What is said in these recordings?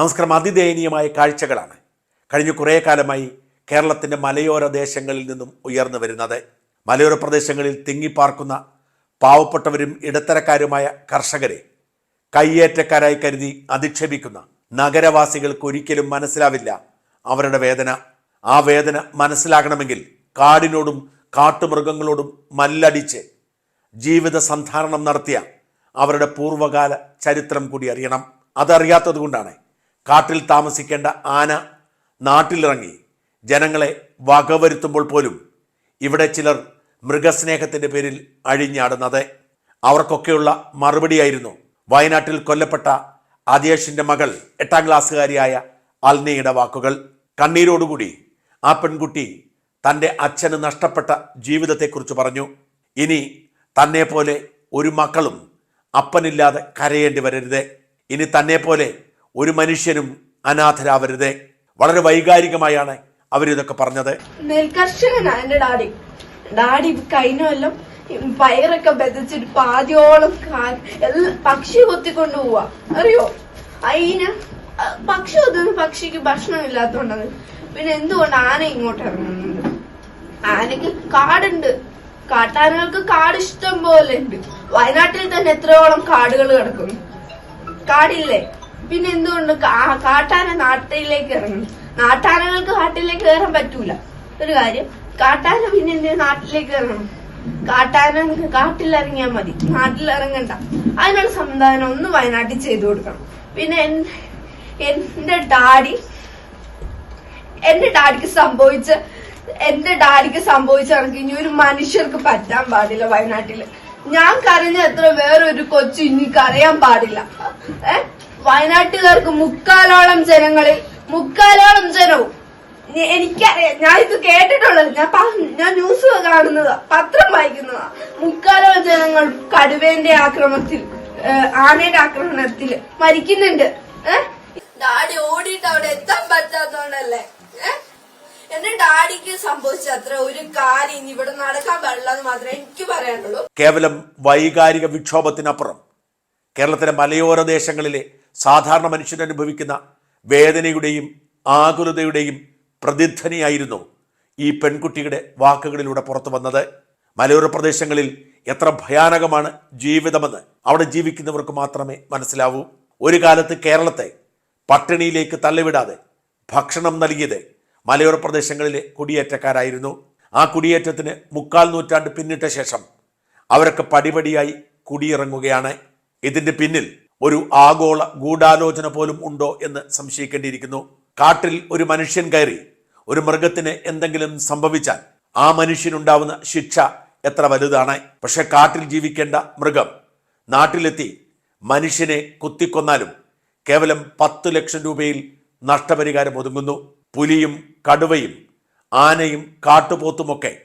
നമസ്കാരം അതിദയനീയമായ കാഴ്ചകളാണ് കഴിഞ്ഞ കുറേ കാലമായി കേരളത്തിന്റെ മലയോര ദേശങ്ങളിൽ നിന്നും ഉയർന്നു വരുന്നത്. മലയോര പ്രദേശങ്ങളിൽ തിങ്ങിപ്പാർക്കുന്ന പാവപ്പെട്ടവരും ഇടത്തരക്കാരുമായ കർഷകരെ കയ്യേറ്റക്കാരായി കരുതി അധിക്ഷേപിക്കുന്ന നഗരവാസികൾക്ക് ഒരിക്കലും മനസ്സിലാവില്ല അവരുടെ വേദന. ആ വേദന മനസ്സിലാകണമെങ്കിൽ കാടിനോടും കാട്ടുമൃഗങ്ങളോടും മല്ലടിച്ച് ജീവിത സന്ധാരണം നടത്തിയ അവരുടെ പൂർവകാല ചരിത്രം കൂടി അറിയണം. അതറിയാത്തത് കൊണ്ടാണ് കാട്ടിൽ താമസിക്കേണ്ട ആന നാട്ടിലിറങ്ങി ജനങ്ങളെ വകവരുത്തുമ്പോൾ പോലും ഇവിടെ ചിലർ മൃഗസ്നേഹത്തിന്റെ പേരിൽ അഴിഞ്ഞാടുന്നത്. അവർക്കൊക്കെയുള്ള മറുപടിയായിരുന്നു വയനാട്ടിൽ കൊല്ലപ്പെട്ട അദിയേഷിന്റെ മകൾ എട്ടാം ക്ലാസ്സുകാരിയായ അൽനയുടെ വാക്കുകൾ. കണ്ണീരോടുകൂടി ആ പെൺകുട്ടി തന്റെ അച്ഛന് നഷ്ടപ്പെട്ട ജീവിതത്തെക്കുറിച്ച് പറഞ്ഞു. ഇനി തന്നെ പോലെ ഒരു മക്കളും അപ്പനില്ലാതെ കരയേണ്ടി വരരുത്. ഇനി തന്നെ പോലെ ഒരു മനുഷ്യനും അനാഥരാവരുതേ. വളരെ വൈകാരികമായാണ് അവരിതൊക്കെ പറഞ്ഞത്. ഡാഡി. ഡാഡി കഴിഞ്ഞ കൊല്ലം പയറൊക്കെ ബെതച്ചിട്ട് പാതിയോളം പക്ഷി കൊത്തിക്കൊണ്ട് പോവാ. അറിയോ? അഹ് പക്ഷി കൊത്തുന്ന പക്ഷിക്ക് ഭക്ഷണം ഇല്ലാത്തോണ്ടാണ് പിന്നെ എന്തുകൊണ്ട് ആന ഇങ്ങോട്ട് ഇറങ്ങുന്നുണ്ട് ആനക്ക് കാടുണ്ട്. കാട്ടാനകൾക്ക് കാട് ഇഷ്ടം പോലെ ഉണ്ട്. വയനാട്ടിൽ തന്നെ എത്രയോളം കാടുകൾ കിടക്കുന്നു. കാടില്ലേ? പിന്നെ എന്തുകൊണ്ട് കാട്ടാന നാട്ടിലേക്ക് ഇറങ്ങി? നാട്ടാനകൾക്ക് കാട്ടിലേക്ക് കയറാൻ പറ്റൂല. ഒരു കാര്യം കാട്ടാന പിന്നെ എന്തിനാ നാട്ടിലേക്ക് ഇറങ്ങണം? കാട്ടാന കാട്ടിലിറങ്ങിയാൽ മതി. നാട്ടിലിറങ്ങണ്ട. അതിനുള്ള സംവിധാനം ഒന്ന് വയനാട്ടിൽ ചെയ്തു കൊടുക്കണം. പിന്നെ എന്റെ ഡാഡി എന്റെ ഡാഡിക്ക് സംഭവിച്ച എന്റെ ഡാഡിക്ക് സംഭവിച്ച കണക്ക് ഇനി ഒരു മനുഷ്യർക്ക് പറ്റാൻ പാടില്ല വയനാട്ടിൽ. ഞാൻ കരഞ്ഞ എത്ര വേറൊരു കൊച്ചു ഇനി കരയാൻ പാടില്ല. ഏ? വയനാട്ടുകാർക്ക് മുക്കാലോളം ജനങ്ങളിൽ മുക്കാലോളം ജനവും. എനിക്കറിയാം ഞാൻ ഇത് കേട്ടിട്ടുള്ളത്. ഞാൻ ഞാൻ ന്യൂസ് കാണുന്നതാ പത്രം വായിക്കുന്നതാ. മുക്കാലോളം ജനങ്ങൾ കടുവേന്റെ ആക്രമണത്തിൽ ആനയുടെ ആക്രമണത്തിൽ മരിക്കുന്നുണ്ട്. ഏഹ് ഡാഡി ഓടിയിട്ട് അവിടെ എത്താൻ പറ്റാത്തോണ്ടല്ലേ ഏഹ് എന്റെ ഡാഡിക്ക് സംഭവിച്ച അത്ര ഒരു കാര്യം ഇനി ഇവിടെ നടക്കാൻ പാടില്ല എന്ന് മാത്രമേ എനിക്ക് പറയാനുള്ളൂ. കേവലം വൈകാരിക വിക്ഷോഭത്തിനപ്പുറം കേരളത്തിലെ മലയോര ദേശങ്ങളിലെ സാധാരണ മനുഷ്യൻ അനുഭവിക്കുന്ന വേദനയുടെയും ആകുലതയുടെയും പ്രതിധ്വനിയായിരുന്നു ഈ പെൺകുട്ടിയുടെ വാക്കുകളിലൂടെ പുറത്തു വന്നത്. മലയോര പ്രദേശങ്ങളിൽ എത്ര ഭയാനകമാണ് ജീവിതമെന്ന് അവിടെ ജീവിക്കുന്നവർക്ക് മാത്രമേ മനസ്സിലാവൂ. ഒരു കാലത്ത് കേരളത്തെ പട്ടിണിയിലേക്ക് തള്ളിവിടാതെ ഭക്ഷണം നൽകിയത് മലയോര പ്രദേശങ്ങളിലെ കുടിയേറ്റക്കാരായിരുന്നു. ആ കുടിയേറ്റത്തിന് മുക്കാൽ നൂറ്റാണ്ട് പിന്നിട്ട ശേഷം അവരൊക്കെ പടിപടിയായി കുടിയിറങ്ങുകയാണ്. ഇതിന്റെ പിന്നിൽ ഒരു ആഗോള ഗൂഢാലോചന പോലും ഉണ്ടോ എന്ന് സംശയിക്കേണ്ടിയിരിക്കുന്നു. കാട്ടിൽ ഒരു മനുഷ്യൻ കയറി ഒരു മൃഗത്തിന് എന്തെങ്കിലും സംഭവിച്ചാൽ ആ മനുഷ്യനുണ്ടാവുന്ന ശിക്ഷ എത്ര വലുതാണ്. പക്ഷെ കാട്ടിൽ ജീവിക്കേണ്ട മൃഗം നാട്ടിലെത്തി മനുഷ്യനെ കുത്തിക്കൊന്നാലും കേവലം പത്ത് ലക്ഷം രൂപയിൽ നഷ്ടപരിഹാരം ഒതുങ്ങുന്നു. പുലിയും കടുവയും ആനയും കാട്ടുപോത്തുമൊക്കെ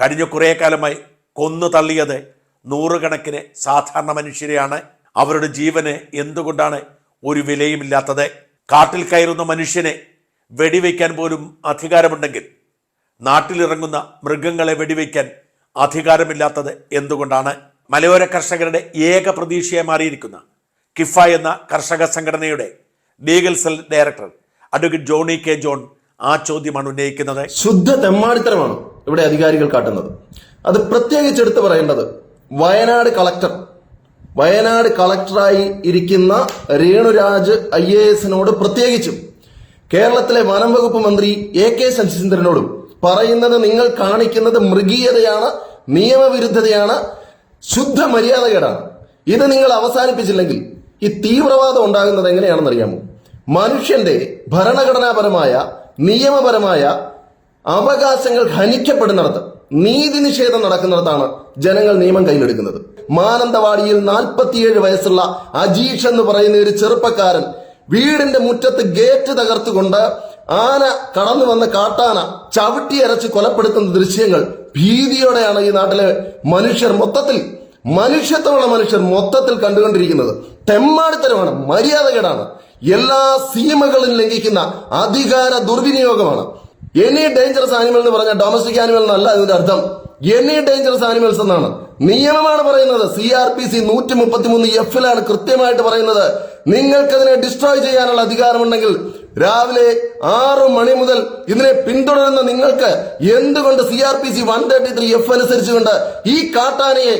കഴിഞ്ഞ കുറേ കാലമായി കൊന്നു തള്ളിയത് നൂറുകണക്കിന് സാധാരണ മനുഷ്യരെയാണ്. അവരുടെ ജീവന് എന്തുകൊണ്ടാണ് ഒരു വിലയുമില്ലാത്തത്? കാട്ടിൽ കയറുന്ന മനുഷ്യനെ വെടിവെക്കാൻ പോലും അധികാരമുണ്ടെങ്കിൽ നാട്ടിലിറങ്ങുന്ന മൃഗങ്ങളെ വെടിവെക്കാൻ അധികാരമില്ലാത്തത് എന്തുകൊണ്ടാണ്? മലയോര കർഷകരുടെ ഏക പ്രതീക്ഷയായി മാറിയിരിക്കുന്ന കിഫ എന്ന കർഷക സംഘടനയുടെ legal cell director advocate Johny K John ആ ചോദ്യമാണ് ഉന്നയിക്കുന്നത്. ശുദ്ധ തെമ്മാടിത്തരമാണ് ഇവിടെ അധികാരികൾ കാട്ടുന്നത്. അത് പ്രത്യേകിച്ച് എടുത്തു പറയേണ്ടത് വയനാട് കളക്ടർ വയനാട് കളക്ടറായി ഇരിക്കുന്ന രേണുരാജ് ഐ എ എസിനോട് പ്രത്യേകിച്ചും കേരളത്തിലെ വനം വകുപ്പ് മന്ത്രി എ കെ ശശീന്ദ്രനോടും പറയുന്നത് നിങ്ങൾ കാണിക്കുന്നത് മൃഗീയതയാണ് നിയമവിരുദ്ധതയാണ് ശുദ്ധ മര്യാദകേടാണ് ഇത് നിങ്ങൾ അവസാനിപ്പിച്ചില്ലെങ്കിൽ ഈ തീവ്രവാദം ഉണ്ടാകുന്നത് എങ്ങനെയാണെന്ന് അറിയാമോ? മനുഷ്യന്റെ ഭരണഘടനാപരമായ നിയമപരമായ അവകാശങ്ങൾ ഹനിക്കപ്പെടുന്നിടത്ത് നീതി നിഷേധം നടക്കുന്നിടത്താണ് ജനങ്ങൾ നിയമം കയ്യിലെടുക്കുന്നത്. മാനന്തവാടിയിൽ നാൽപ്പത്തിയേഴ് വയസ്സുള്ള അജീഷ് എന്ന് പറയുന്ന ഒരു ചെറുപ്പക്കാരൻ വീടിന്റെ മുറ്റത്ത് ഗേറ്റ് തകർത്തുകൊണ്ട് ആന കടന്നു വന്ന കാട്ടാന ചവിട്ടി അരച്ച് കൊലപ്പെടുത്തുന്ന ദൃശ്യങ്ങൾ ഭീതിയോടെയാണ് ഈ നാട്ടിലെ മനുഷ്യർ മൊത്തത്തിൽ മനുഷ്യത്വമുള്ള മനുഷ്യർ മൊത്തത്തിൽ കണ്ടുകൊണ്ടിരിക്കുന്നത്. തെമ്മാടിത്തരമാണ് മര്യാദകേടാണ്. എല്ലാ സീമകളും ലംഘിക്കുന്ന അധികാര ദുർവിനിയോഗമാണ്. എനി ഡേഞ്ചറസ് ആനിമൽ എന്ന് പറഞ്ഞ ഡൊമസ്റ്റിക് ആനിമൽ എന്നല്ല അതിന്റെ അർത്ഥം. എനി ഡേഞ്ചറസ് ആനിമൽസ് എന്നാണ്. നിയമമാണ് പറയുന്നത്. സി ആർ പി സി നൂറ്റി മുപ്പത്തി മൂന്ന് എഫിലാണ് കൃത്യമായിട്ട് പറയുന്നത്. നിങ്ങൾക്കതിനെ ഡിസ്ട്രോയ് ചെയ്യാനുള്ള അധികാരമുണ്ടെങ്കിൽ രാവിലെ ആറു മണി മുതൽ ഇതിനെ പിന്തുടരുന്ന നിങ്ങൾക്ക് എന്തുകൊണ്ട് C R P C one thirty three F അനുസരിച്ചുകൊണ്ട് ഈ കാട്ടാനയെ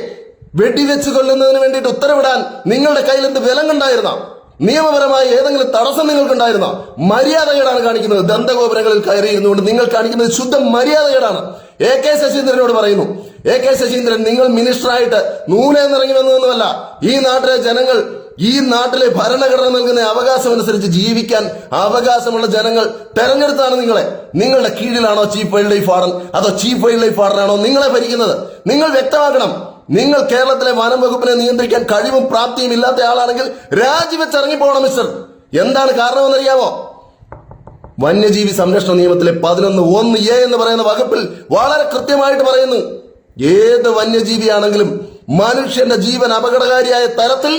വെടിവെച്ച് കൊല്ലുന്നതിന് വേണ്ടിയിട്ട് ഉത്തരവിടാൻ നിങ്ങളുടെ കയ്യിൽ എന്ത് വിലങ്ങുണ്ടായിരുന്ന? നിയമപരമായി ഏതെങ്കിലും തടസ്സം നിങ്ങൾക്കുണ്ടായിരുന്ന മര്യാദകേടാണ് കാണിക്കുന്നത്. ദന്തഗോപുരങ്ങളിൽ കയറിയിരുന്നുകൊണ്ട് നിങ്ങൾ കാണിക്കുന്നത് ശുദ്ധ മര്യാദകേടാണ്. എ കെ ശശീന്ദ്രനോട് പറയുന്നു എ കെ ശശീന്ദ്രൻ നിങ്ങൾ മിനിസ്റ്ററായിട്ട് നൂലേന്നിറങ്ങി വന്നതൊന്നുമല്ല. ഈ നാട്ടിലെ ജനങ്ങൾ ഈ നാട്ടിലെ ഭരണഘടന നൽകുന്ന അവകാശം അനുസരിച്ച് ജീവിക്കാൻ അവകാശമുള്ള ജനങ്ങൾ തെരഞ്ഞെടുത്താണ് നിങ്ങളെ. നിങ്ങളുടെ കീഴിലാണോ ചീഫ് വൈൽഡ് ലൈഫ് വാർഡൻ? അതോ ചീഫ് വൈൽഡ് ലൈഫ് വാർഡനാണോ നിങ്ങളെ ഭരിക്കുന്നത്? നിങ്ങൾ വ്യക്തമാക്കണം. നിങ്ങൾ കേരളത്തിലെ വനം വകുപ്പിനെ നിയന്ത്രിക്കാൻ കഴിവും പ്രാപ്തിയും ഇല്ലാത്ത ആളാണെങ്കിൽ രാജിവെച്ച് ഇറങ്ങിപ്പോകണം മിസ്റ്റർ. എന്താണ് കാരണമെന്നറിയാമോ വന്യജീവി സംരക്ഷണ നിയമത്തിലെ പതിനൊന്ന് ഒന്ന് എ എന്ന് പറയുന്ന വകുപ്പിൽ വളരെ കൃത്യമായിട്ട് പറയുന്നു ഏത് വന്യജീവിയാണെങ്കിലും മനുഷ്യന്റെ ജീവൻ അപകടകാരിയായ തരത്തിൽ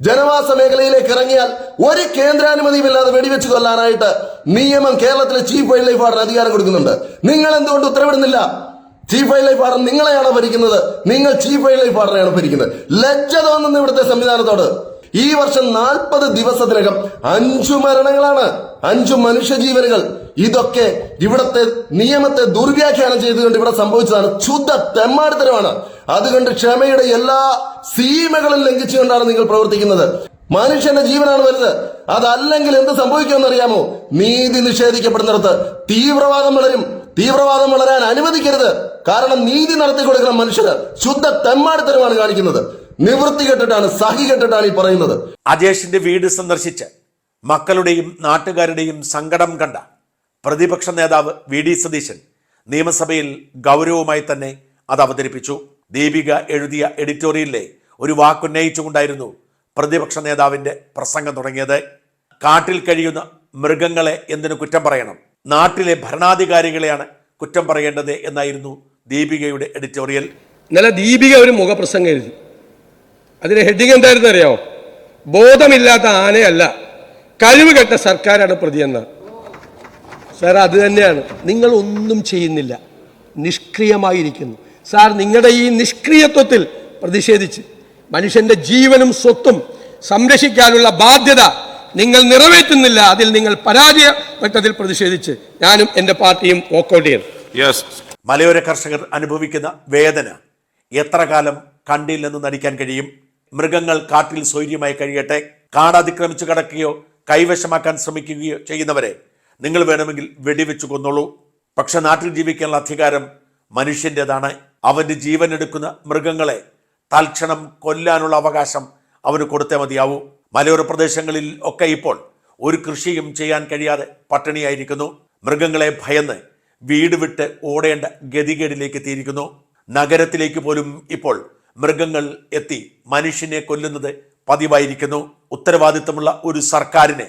ജനവാസ മേഖലയിലേക്ക് ഇറങ്ങിയാൽ ഒരു കേന്ദ്രാനുമതിയുമില്ലാതെ വെടിവെച്ച് കൊല്ലാനായിട്ട് നിയമം കേരളത്തിലെ ചീഫ് വൈൽഡ് ലൈഫ് ഓർഡർ അധികാരം കൊടുക്കുന്നുണ്ട്. നിങ്ങൾ എന്തുകൊണ്ട് ഉത്തരവിടുന്നില്ല? ചീഫ് വൈൽഡ് ലൈഫ് വാർഡൻ നിങ്ങളെയാണ് ഭരിക്കുന്നത്. നിങ്ങൾ ചീഫ് വൈൽഡ് ലൈഫ് വാർഡനെയാണ് ഭരിക്കുന്നത്. ലജ്ജ തോന്നുന്നു ഇവിടുത്തെ സംവിധാനത്തോട്. ഈ വർഷം നാൽപ്പത് ദിവസത്തിനകം അഞ്ചു മരണങ്ങളാണ്. അഞ്ചു മനുഷ്യജീവനുകൾ. ഇതൊക്കെ ഇവിടത്തെ നിയമത്തെ ദുർവ്യാഖ്യാനം ചെയ്തുകൊണ്ട് ഇവിടെ സംഭവിച്ചതാണ്. ശുദ്ധ തെമ്മാടിത്തരമാണ്. അതുകൊണ്ട് ക്ഷമയുടെ എല്ലാ സീമകളും ലംഘിച്ചുകൊണ്ടാണ് നിങ്ങൾ പ്രവർത്തിക്കുന്നത്. മനുഷ്യന്റെ ജീവനാണ് വലുത്. അതല്ലെങ്കിൽ എന്ത് സംഭവിക്കുമെന്ന് അറിയാമോ? നീതി നിഷേധിക്കപ്പെടുന്നിടത്ത് തീവ്രവാദം വളരും. തീവ്രവാദം വളരാൻ അനുവദിക്കരുത്. കാരണം നീതി നടത്തി കൊടുക്കുന്ന മനുഷ്യര്. ശുദ്ധ തെമ്മാടിത്തരമാണ് കാണിക്കുന്നത്. നിവൃത്തി കെട്ടിട്ടാണ് സഹി കെട്ടിട്ടാണ് ഈ പറയുന്നത്. അജേഷിന്റെ വീട് സന്ദർശിച്ച് മക്കളുടെയും നാട്ടുകാരുടെയും സങ്കടം കണ്ട പ്രതിപക്ഷ നേതാവ് വി ഡി സതീശൻ നിയമസഭയിൽ ഗൗരവമായി തന്നെ അത് അവതരിപ്പിച്ചു. ദീപിക എഴുതിയ എഡിറ്റോറിയലിലെ ഒരു വാക്കുന്നയിച്ചുകൊണ്ടായിരുന്നു പ്രതിപക്ഷ നേതാവിന്റെ പ്രസംഗം തുടങ്ങിയത്. കാട്ടിൽ കഴിയുന്ന മൃഗങ്ങളെ എന്തിനു കുറ്റം പറയണം? നാട്ടിലെ ഭരണാധികാരികളെയാണ് കുറ്റം പറയേണ്ടത് എന്നായിരുന്നു ദീപികയുടെ എഡിറ്റോറിയൽ. നല്ല ദീപിക ഒരു മുഖപ്രസംഗം എഴുതി. അതിന് ഹെഡിങ് എന്തായിരുന്നു അറിയാമോ ബോധമില്ലാത്ത ആനയല്ല. കഴിവ് കെട്ട സർക്കാരാണ് പ്രതിയെന്ന് സാർ അത് തന്നെയാണ്. നിങ്ങൾ ഒന്നും ചെയ്യുന്നില്ല. നിഷ്ക്രിയമായിരിക്കുന്നു. സാർ നിങ്ങളുടെ ഈ നിഷ്ക്രിയത്വത്തിൽ പ്രതിഷേധിച്ച് മനുഷ്യന്റെ ജീവനും സ്വത്തും സംരക്ഷിക്കാനുള്ള ബാധ്യത നിങ്ങൾ നിറവേറ്റുന്നില്ല. അതിൽ നിങ്ങൾ പരാജയപ്പെട്ടതിൽ പ്രതിഷേധിച്ച് ഞാനും എന്റെ പാർട്ടിയും വോക്കൗട്ട് ചെയ്യുന്നു Yes. മലയോര കർഷകർ അനുഭവിക്കുന്ന വേദന എത്ര കാലം കണ്ടില്ലെന്ന് നടിക്കാൻ കഴിയും? മൃഗങ്ങൾ കാട്ടിൽ സ്വൈര്യമായി കഴിയട്ടെ? കാട് അതിക്രമിച്ചു കടക്കുകയോ കൈവശമാക്കാൻ ശ്രമിക്കുകയോ ചെയ്യുന്നവരെ നിങ്ങൾ വേണമെങ്കിൽ വെടിവെച്ചു കൊന്നോളൂ. പക്ഷെ നാട്ടിൽ ജീവിക്കാനുള്ള അധികാരം മനുഷ്യന്റെതാണ്. അവന്റെ ജീവൻ എടുക്കുന്ന മൃഗങ്ങളെ തൽക്ഷണം കൊല്ലാനുള്ള അവകാശം അവന് കൊടുത്തേ മതിയാവൂ. മലയോര പ്രദേശങ്ങളിൽ ഒക്കെ ഇപ്പോൾ ഒരു കൃഷിയും ചെയ്യാൻ കഴിയാതെ പട്ടിണിയായിരിക്കുന്നു. മൃഗങ്ങളെ ഭയന്ന് വീട് വിട്ട് ഓടേണ്ട ഗതികേടിലേക്ക് എത്തിയിരിക്കുന്നു. നഗരത്തിലേക്ക് പോലും ഇപ്പോൾ മൃഗങ്ങൾ എത്തി മനുഷ്യനെ കൊല്ലുന്നത് പതിവായിരിക്കുന്നു. ഉത്തരവാദിത്തമുള്ള ഒരു സർക്കാരിന്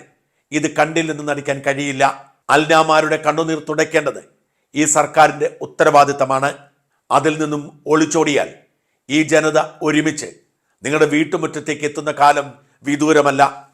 ഇത് കണ്ടില്ലെന്ന് നടിക്കാൻ കഴിയില്ല. അൽനാമാരുടെ കണ്ണുനീർ തുടയ്ക്കേണ്ടത് ഈ സർക്കാരിന്റെ ഉത്തരവാദിത്തമാണ്. അതിൽ നിന്നും ഒളിച്ചോടിയാൽ ഈ ജനത ഒരുമിച്ച് നിങ്ങളുടെ വീട്ടുമുറ്റത്തേക്ക് എത്തുന്ന കാലം വിദൂരമല്ല.